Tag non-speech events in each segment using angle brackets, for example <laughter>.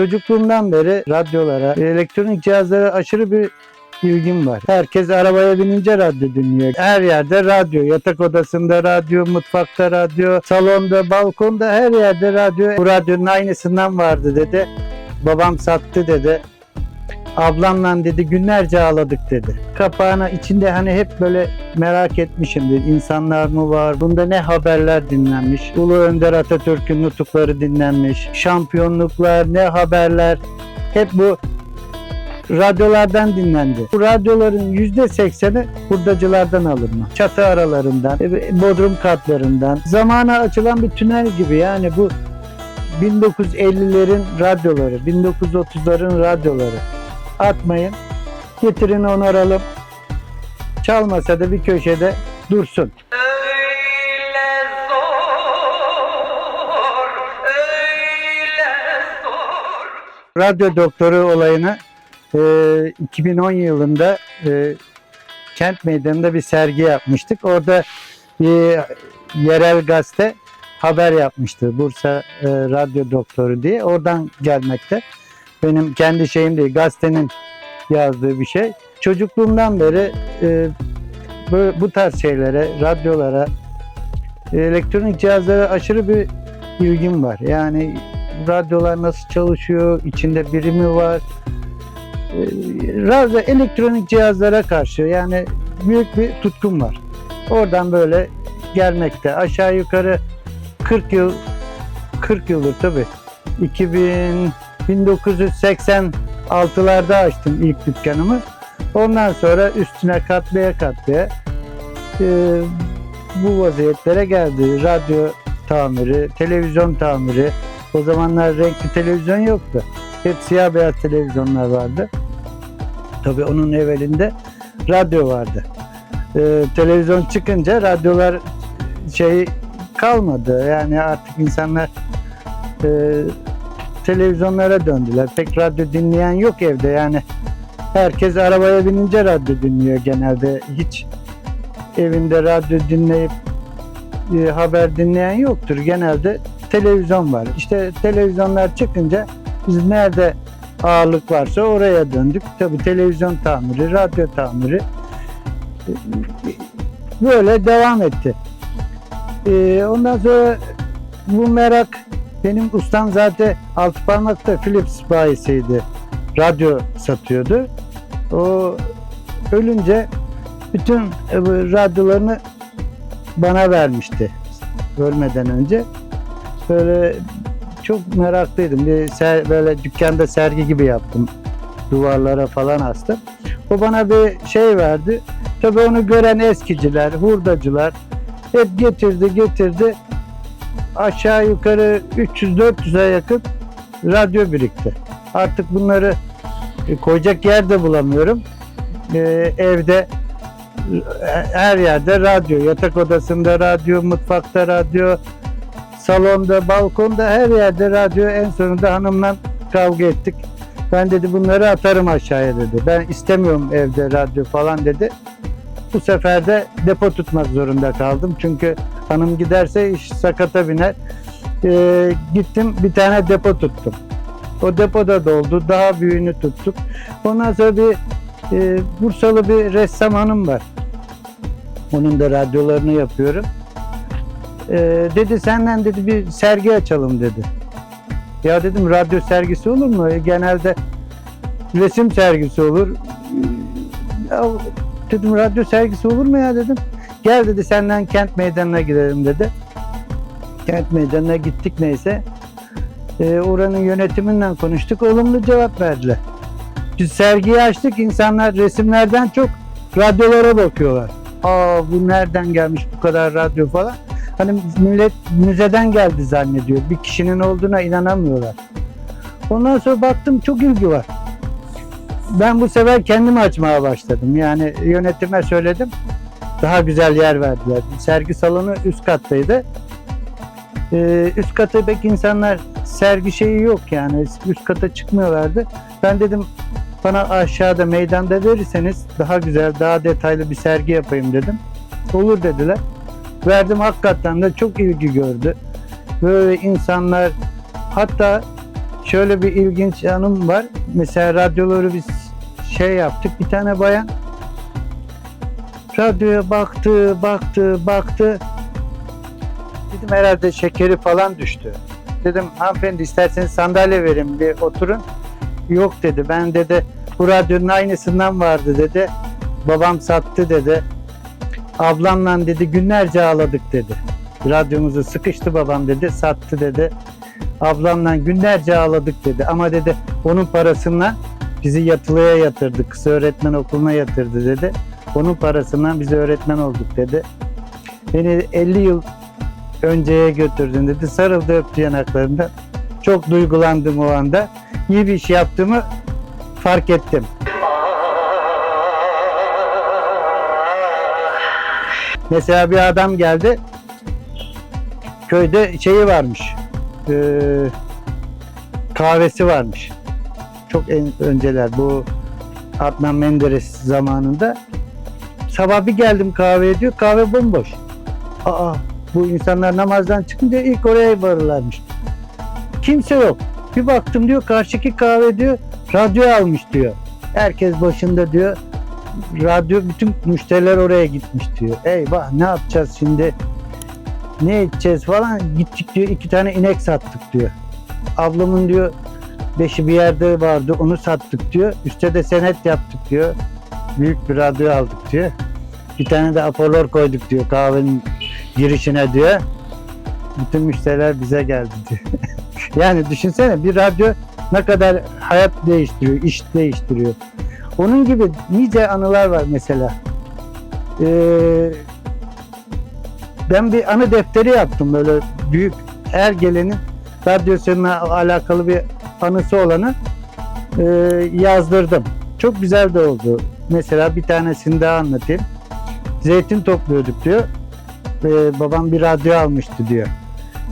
Çocukluğumdan beri radyolara, elektronik cihazlara aşırı bir ilgim var. Herkes arabaya binince radyo dinliyor. Her yerde radyo. Yatak odasında radyo, mutfakta radyo, salonda, balkonda her yerde radyo. Bu radyonun aynısından vardı dedi. Babam sattı dedi. Ablamla dedi günlerce ağladık dedi. Kapağına içinde hani hep böyle merak etmişimdir. İnsanlar mı var? Bunda ne haberler dinlenmiş? Ulu Önder Atatürk'ün nutukları dinlenmiş. Şampiyonluklar, ne haberler? Hep bu radyolardan dinlendi. Bu radyoların yüzde sekseni hurdacılardan alınma. Çatı aralarından, e, bodrum katlarından. Zamana açılan bir tünel gibi yani bu 1950'lerin radyoları, 1930'ların radyoları. Atmayın. Getirin onaralım. Çalmasa da bir köşede dursun. Zor. Radyo doktoru olayını e, 2010 yılında e, Kent Meydanı'nda bir sergi yapmıştık. Orada bir yerel gazete haber yapmıştı. Bursa e, Radyo Doktoru diye. Oradan gelmekte. Benim kendi şeyim değil. Gazetenin yazdığı bir şey. Çocukluğumdan beri e, böyle, bu tarz şeylere, radyolara, e, elektronik cihazlara aşırı bir ilgim var. Yani radyolar nasıl çalışıyor, içinde biri mi var? E, radyo, elektronik cihazlara karşı yani büyük bir tutkum var. Oradan böyle gelmekte. Aşağı yukarı 40 yıl 40 yıldır tabii. 2000 1986'larda açtım ilk dükkanımı. Ondan sonra üstüne katlaya katlaya e, bu vaziyetlere geldi. Radyo tamiri, televizyon tamiri. O zamanlar renkli televizyon yoktu. Hep siyah beyaz televizyonlar vardı. Tabii onun evvelinde radyo vardı. E, televizyon çıkınca radyolar şey kalmadı. Yani artık insanlar e, televizyonlara döndüler. Pek radyo dinleyen yok evde yani. Herkes arabaya binince radyo dinliyor genelde. Hiç evinde radyo dinleyip e, haber dinleyen yoktur. Genelde televizyon var. İşte televizyonlar çıkınca biz nerede ağırlık varsa oraya döndük. Tabi televizyon tamiri, radyo tamiri e, böyle devam etti. E, ondan sonra bu merak benim ustam zaten altı parmakta Philips bayisiydi. Radyo satıyordu. O ölünce bütün e, radyolarını bana vermişti ölmeden önce. Böyle çok meraklıydım. Bir ser, böyle dükkanda sergi gibi yaptım. Duvarlara falan astım. O bana bir şey verdi. Tabii onu gören eskiciler, hurdacılar hep getirdi getirdi aşağı yukarı 300-400'e yakın radyo birikti. Artık bunları e, koyacak yer de bulamıyorum. Ee, evde e, her yerde radyo, yatak odasında radyo, mutfakta radyo, salonda, balkonda her yerde radyo. En sonunda hanımla kavga ettik. Ben dedi bunları atarım aşağıya dedi. Ben istemiyorum evde radyo falan dedi. Bu sefer de depo tutmak zorunda kaldım. Çünkü hanım giderse iş sakata biner. Ee, gittim bir tane depo tuttum. O depoda doldu. Daha büyüğünü tuttuk. Ondan sonra bir e, Bursalı bir ressam hanım var. Onun da radyolarını yapıyorum. Ee, dedi senden dedi bir sergi açalım dedi. Ya dedim radyo sergisi olur mu? E, Genelde resim sergisi olur. Ya dedim radyo sergisi olur mu ya dedim. Gel dedi senden kent meydanına gidelim dedi. Kent meydanına gittik neyse. Ee, oranın yönetiminden konuştuk. Olumlu cevap verdiler. Biz sergiyi açtık. insanlar resimlerden çok radyolara bakıyorlar. Aa bu nereden gelmiş bu kadar radyo falan. Hani millet müzeden geldi zannediyor. Bir kişinin olduğuna inanamıyorlar. Ondan sonra baktım çok ilgi var. Ben bu sefer kendim açmaya başladım. Yani yönetime söyledim. Daha güzel yer verdiler. Sergi salonu üst kattaydı. Ee, üst kata pek insanlar sergi şeyi yok yani. Üst kata çıkmıyorlardı. Ben dedim bana aşağıda meydanda verirseniz daha güzel, daha detaylı bir sergi yapayım dedim. Olur dediler. Verdim hakikaten de çok ilgi gördü. Böyle insanlar hatta şöyle bir ilginç anım var. Mesela radyoları biz şey yaptık. Bir tane bayan radyoya baktı, baktı, baktı. Dedim herhalde şekeri falan düştü. Dedim hanımefendi isterseniz sandalye vereyim bir oturun. Yok dedi. Ben dedi bu radyonun aynısından vardı dedi. Babam sattı dedi. Ablamla dedi günlerce ağladık dedi. Radyomuzu sıkıştı babam dedi. Sattı dedi. Ablamla günlerce ağladık dedi. Ama dedi onun parasından bizi yatılıya yatırdı. Kısa öğretmen okuluna yatırdı dedi. Onun parasından bize öğretmen olduk dedi. Beni 50 yıl önceye götürdün dedi. Sarıldı öptü yanaklarımda. Çok duygulandım o anda. İyi bir iş yaptığımı fark ettim. Mesela bir adam geldi. Köyde şeyi varmış. Ee, kahvesi varmış. Çok en, önceler bu Adnan Menderes zamanında. Sabah bir geldim kahveye diyor. Kahve bomboş. Aa bu insanlar namazdan çıkınca ilk oraya varırlarmış. Kimse yok. Bir baktım diyor karşıki kahve diyor radyo almış diyor. Herkes başında diyor. Radyo bütün müşteriler oraya gitmiş diyor. Eyvah ne yapacağız şimdi? Ne edeceğiz falan. Gittik diyor iki tane inek sattık diyor. Ablamın diyor beşi bir yerde vardı onu sattık diyor. Üste de senet yaptık diyor. Büyük bir radyo aldık diyor. Bir tane de aporlor koyduk diyor kahvenin girişine diyor. Bütün müşteriler bize geldi diyor. <laughs> yani düşünsene bir radyo ne kadar hayat değiştiriyor, iş değiştiriyor. Onun gibi nice anılar var mesela. Ee, ben bir anı defteri yaptım böyle büyük her gelenin radyosuyla alakalı bir anısı olanı e, yazdırdım. Çok güzel de oldu. Mesela bir tanesini daha anlatayım. Zeytin topluyorduk diyor. Ee, babam bir radyo almıştı diyor.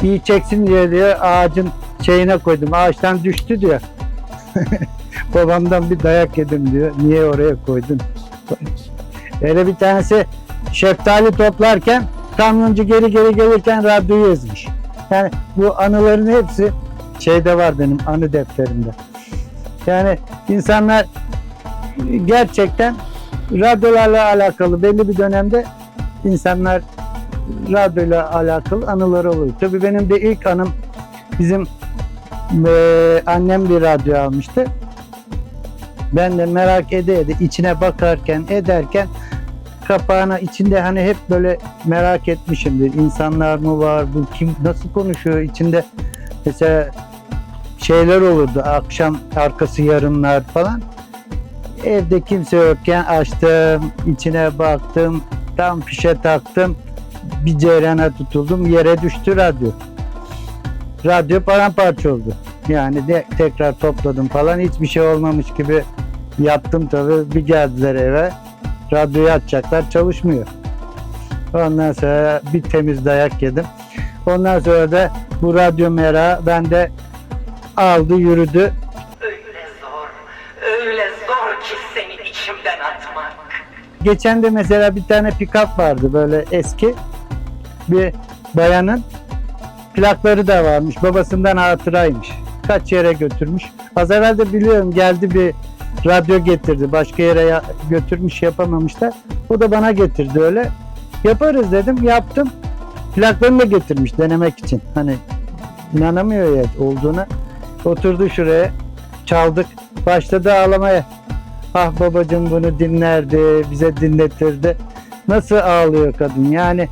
İyi çeksin diye diyor ağacın şeyine koydum. Ağaçtan düştü diyor. <laughs> Babamdan bir dayak yedim diyor. Niye oraya koydun? Öyle bir tanesi şeftali toplarken kamyoncu geri geri gelirken radyoyu ezmiş. Yani bu anıların hepsi şeyde var benim anı defterimde. Yani insanlar gerçekten radyolarla alakalı belli bir dönemde insanlar radyoyla alakalı anıları oluyor. Tabii benim de ilk anım bizim eee, annem bir radyo almıştı. Ben de merak ede ede içine bakarken ederken kapağına içinde hani hep böyle merak etmişimdir. İnsanlar mı var? Bu kim nasıl konuşuyor? İçinde mesela şeyler olurdu. Akşam arkası yarımlar falan. Evde kimse yokken açtım, içine baktım, tam fişe taktım. Bir ceyrana tutuldum, yere düştü radyo. Radyo paramparça oldu. Yani de tekrar topladım falan hiçbir şey olmamış gibi yattım tabii. Bir geldiler eve. Radyoyu açacaklar çalışmıyor. Ondan sonra bir temiz dayak yedim. Ondan sonra da bu radyo merağı bende aldı yürüdü. Ki seni içimden atmak. Geçen de mesela bir tane pick-up vardı böyle eski. Bir bayanın plakları da varmış. Babasından hatıraymış. Kaç yere götürmüş. Az evvel de biliyorum geldi bir radyo getirdi. Başka yere ya- götürmüş yapamamışlar. O da bana getirdi öyle. Yaparız dedim yaptım. Plaklarını da getirmiş denemek için. Hani inanamıyor ya olduğuna. Oturdu şuraya çaldık. Başladı ağlamaya. Ah babacığım bunu dinlerdi, bize dinletirdi. Nasıl ağlıyor kadın? Yani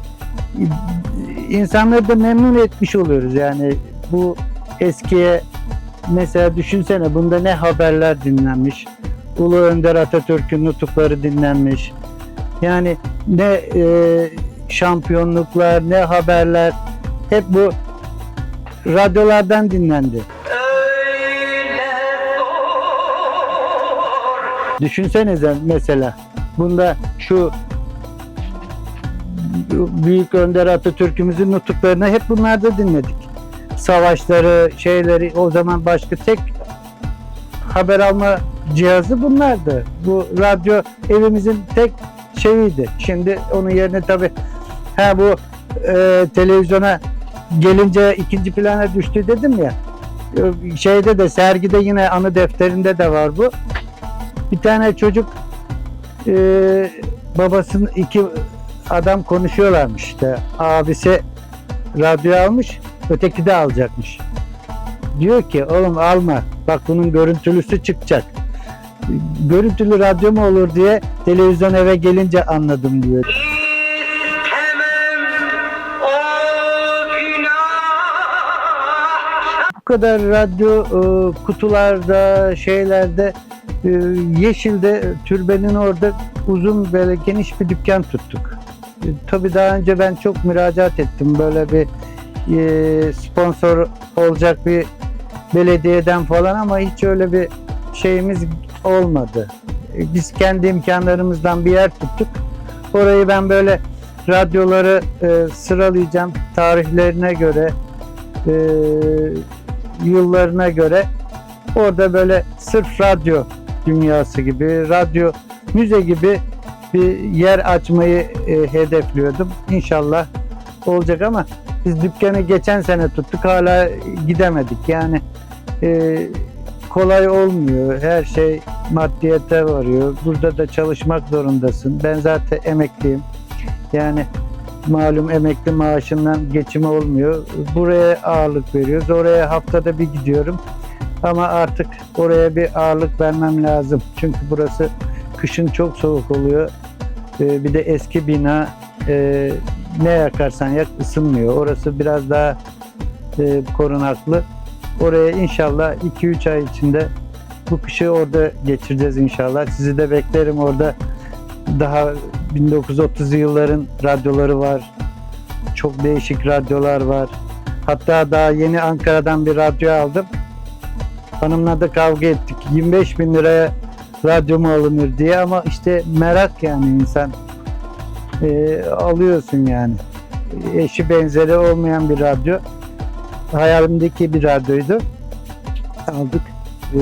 insanları da memnun etmiş oluyoruz. Yani bu eskiye mesela düşünsene bunda ne haberler dinlenmiş. Ulu Önder Atatürk'ün nutukları dinlenmiş. Yani ne e, şampiyonluklar, ne haberler hep bu radyolardan dinlendi. Düşünsenize mesela bunda şu Büyük Önder Atatürk'ümüzün nutuklarını hep bunlarda dinledik. Savaşları, şeyleri o zaman başka tek haber alma cihazı bunlardı. Bu radyo evimizin tek şeyiydi. Şimdi onun yerine tabi ha bu e, televizyona gelince ikinci plana düştü dedim ya. Şeyde de sergide yine anı defterinde de var bu. Bir tane çocuk e, babasının iki adam konuşuyorlarmış işte. Abisi radyo almış, öteki de alacakmış. Diyor ki oğlum alma. Bak bunun görüntülüsü çıkacak. Görüntülü radyo mu olur diye televizyon eve gelince anladım diyor. Bu kadar radyo e, kutularda, şeylerde Yeşil'de türbenin orada uzun böyle geniş bir dükkan tuttuk. E, tabii daha önce ben çok müracaat ettim böyle bir e, sponsor olacak bir belediyeden falan ama hiç öyle bir şeyimiz olmadı. E, Biz kendi imkanlarımızdan bir yer tuttuk. Orayı ben böyle radyoları e, sıralayacağım tarihlerine göre e, yıllarına göre orada böyle sırf radyo dünyası gibi, radyo müze gibi bir yer açmayı e, hedefliyordum. İnşallah olacak ama biz dükkanı geçen sene tuttuk hala gidemedik. Yani e, kolay olmuyor. Her şey maddiyete varıyor. Burada da çalışmak zorundasın. Ben zaten emekliyim. Yani malum emekli maaşından geçimi olmuyor. Buraya ağırlık veriyoruz. Oraya haftada bir gidiyorum. Ama artık oraya bir ağırlık vermem lazım. Çünkü burası kışın çok soğuk oluyor. Ee, bir de eski bina e, ne yakarsan yak ısınmıyor. Orası biraz daha e, korunaklı. Oraya inşallah 2-3 ay içinde bu kışı orada geçireceğiz inşallah. Sizi de beklerim orada. Daha 1930'lu yılların radyoları var. Çok değişik radyolar var. Hatta daha yeni Ankara'dan bir radyo aldım. Hanımla da kavga ettik. 25 bin liraya radyo mu alınır diye ama işte merak yani insan Ee, alıyorsun yani. Eşi benzeri olmayan bir radyo. Hayalimdeki bir radyoydu. Aldık. Ee,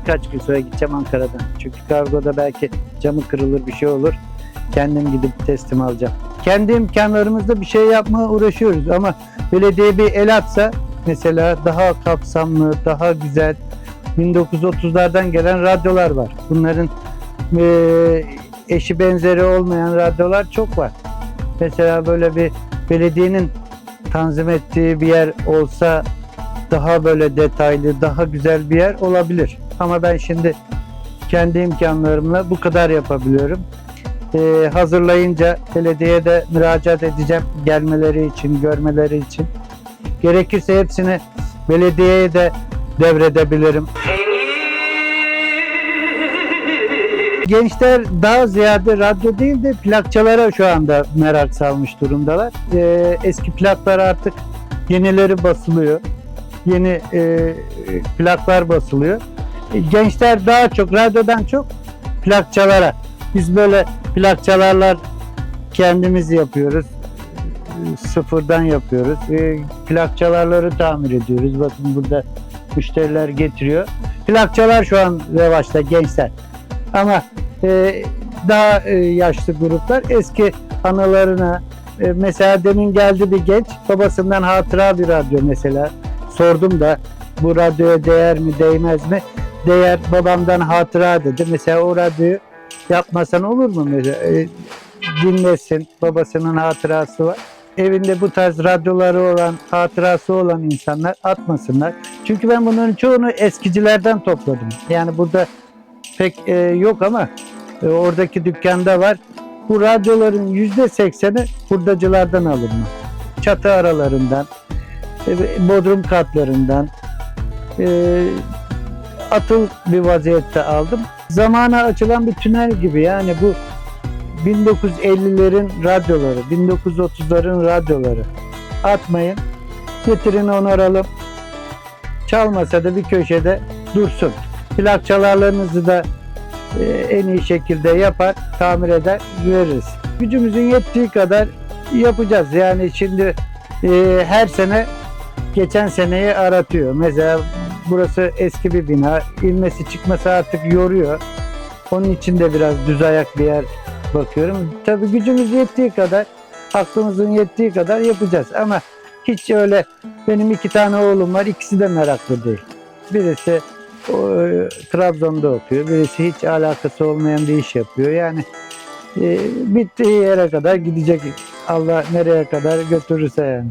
birkaç gün sonra gideceğim Ankara'dan. Çünkü kargoda belki camı kırılır bir şey olur. Kendim gidip teslim alacağım. Kendi imkanlarımızda bir şey yapmaya uğraşıyoruz ama belediye bir el atsa mesela daha kapsamlı, daha güzel 1930'lardan gelen radyolar var. Bunların eee, eşi benzeri olmayan radyolar çok var. Mesela böyle bir belediyenin tanzim ettiği bir yer olsa daha böyle detaylı, daha güzel bir yer olabilir. Ama ben şimdi kendi imkanlarımla bu kadar yapabiliyorum. Ee, hazırlayınca belediyeye de müracaat edeceğim gelmeleri için, görmeleri için. Gerekirse hepsini belediyeye de devredebilirim. Gençler daha ziyade radyo değil de plakçalara şu anda merak salmış durumdalar. Ee, eski plaklar artık yenileri basılıyor. Yeni e, plaklar basılıyor. E, Gençler daha çok radyodan çok plakçalara. Biz böyle plakçalarla kendimiz yapıyoruz. E, Sıfırdan yapıyoruz. E, plakçalarları tamir ediyoruz. Bakın burada müşteriler getiriyor. Plakçalar şu an revaçta gençler. Ama e, daha e, yaşlı gruplar eski anılarına e, mesela demin geldi bir genç babasından hatıra bir radyo mesela. Sordum da bu radyoya değer mi değmez mi? Değer babamdan hatıra dedi. Mesela o radyoyu yapmasan olur mu? Mesela E, dinlesin babasının hatırası var evinde bu tarz radyoları olan hatırası olan insanlar atmasınlar çünkü ben bunların çoğunu eskicilerden topladım yani burada pek e, yok ama e, oradaki dükkanda var. Bu radyoların yüzde sekseni hurdacılardan alınma. Çatı aralarından, e, bodrum katlarından e, atıl bir vaziyette aldım. Zamana açılan bir tünel gibi yani bu 1950'lerin radyoları, 1930'ların radyoları. Atmayın, getirin onaralım. Çalmasa da bir köşede dursun plak çalarlarınızı da e, en iyi şekilde yapar, tamir eder, veririz. Gücümüzün yettiği kadar yapacağız. Yani şimdi e, her sene geçen seneyi aratıyor. Mesela burası eski bir bina. İnmesi çıkması artık yoruyor. Onun için de biraz düz ayak bir yer bakıyorum. Tabii gücümüz yettiği kadar, aklımızın yettiği kadar yapacağız. Ama hiç öyle Benim iki tane oğlum var. ikisi de meraklı değil. Birisi o, e, Trabzon'da okuyor. Birisi hiç alakası olmayan bir iş yapıyor. Yani e, bittiği yere kadar gidecek. Allah nereye kadar götürürse yani.